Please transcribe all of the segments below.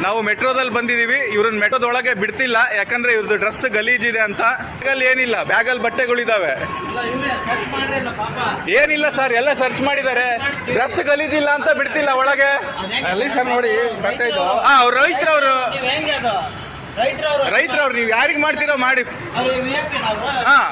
ನಾವು ಮೆಟ್ರೋದಲ್ಲಿ ಬಂದಿದೀವಿ ಇವ್ರನ್ನ ಮೆಟ್ರೋದೊಳಗೆ ಬಿಡ್ತಿಲ್ಲ. ಯಾಕಂದ್ರೆ ಇವ್ರದ್ದು ಡ್ರೆಸ್ ಗಲೀಜಿದೆ ಅಂತ. ಬ್ಯಾಗಲ್ಲಿ ಏನಿಲ್ಲ. ಬ್ಯಾಗಲ್ಲಿ ಬಟ್ಟೆಗಳಿದಾವೆ ಏನಿಲ್ಲ ಸರ್. ಎಲ್ಲ ಸರ್ಚ್ ಮಾಡಿದ್ದಾರೆ. ಡ್ರೆಸ್ ಗಲೀಜಿಲ್ಲ ಅಂತ ಬಿಡ್ತಿಲ್ಲ ಒಳಗೆ. ಅಲ್ಲಿ ಸರ್ ನೋಡಿ. ಅವ್ರು ರೈತರವರು. ರೈತರವ್ರು. ನೀವು ಯಾರಿಗೆ ಮಾಡ್ತೀರೋ ಮಾಡಿ. ಹಾ.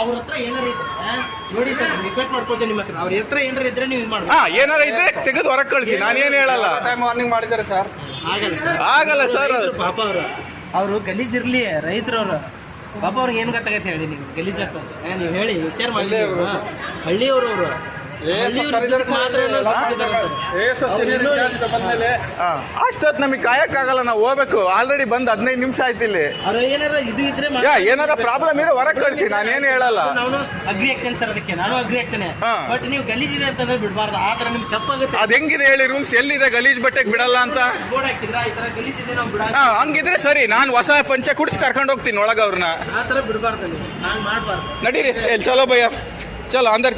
ಅವ್ರು ಹತ್ರ ಏನಾರ ನೋಡಿ ಸರ್ ರಿಕ್ವೆಸ್ಟ್ ಮಾಡ್ಕೊತೀನಿ ನಿಮ್ಮ ಹತ್ರ. ಅವ್ರ ಹತ್ರ ಏನಾರ ಇದ್ರೆ ನೀವು ಇದು ಮಾಡಿ ಹಾ ಏನಾರ ಇದ್ರೆ ತೆಗೆದು ಹೊರಗೆ ಕಳಿಸಿ. ನಾನೇನು ಹೇಳಲ್ಲ. ಟೈಮ್ ವಾರ್ನಿಂಗ್ ಮಾಡಿದ್ದಾರೆ ಸರ್ ಆಗಲ್ಲ ಸರ್. ಆಗಲ್ಲ ಸರ್ ಪಾಪ ಅವರು. ಅವರು ಗಲೀಜಿರ್ಲಿ ರೈತರವ್ರು ಪಾಪ ಅವ್ರಿಗೆ ಏನು ಗೊತ್ತಾಗತ್ತೆ ಹೇಳಿ ನೀವು ಗಲೀಜ್ ಆಗ್ತದೆ. ನೀವು ಹೇಳಿ ವಿಚಾರ ಮಾಡಿ ಹಳ್ಳಿಯವರು ಅವರು. ಏನೋ ಅಷ್ಟೊತ್ತು ನಮಗೆ ಕಾಯಕ್ಕಾಗಲ್ಲ ನಾವು ಹೋಗ್ಬೇಕು. ಆಲ್ರೆಡಿ ಬಂದ್ ಹದಿನೈದು ನಿಮಿಷ ಆಯ್ತು ಇಲ್ಲಿ. ಏನಾರ ಪ್ರಾಬ್ಲಮ್ ಇರೋ ಹೊರಗೆ ಕಳಿಸಿ ನಾನೇನು ಹೇಳಲ್ಲ. ನಾನು ಅಗ್ರಿ ಆಗ್ತೇನೆ ಸರ್ ಅದಕ್ಕೆ. ನಾನು ಅಗ್ರಿ ಆಗ್ತೇನೆ. ಬಟ್ ನೀವು ಗಲೀಜ್ ಇದೆ ಅಂತಂದ್ರೆ ಬಿಡಬಾರ್ದು. ಆ ತರ ನಿಮ್ಗೆ ತಪ್ಪಾಗುತ್ತೆ. ಅದ್ ಹೆಂಗಿದೆ ಹೇಳಿ ರೂಮ್ಸ್ ಎಲ್ಲಿದೆ ಗಲೀಜ್ ಬಟ್ಟೆಗೆ ಬಿಡಲ್ಲ ಅಂತ? ಹಂಗಿದ್ರೆ ಸರಿ ನಾನು ಹೊಸ ಪಂಚ ಕುಡಿಸಿ ಕರ್ಕೊಂಡು ಹೋಗ್ತೀನಿ ಒಳಗ ಅವ್ರನ್ನ ನಡೀರಿ. ಚಲೋ ಭಯ ಚಲೋ ಅಂದರ್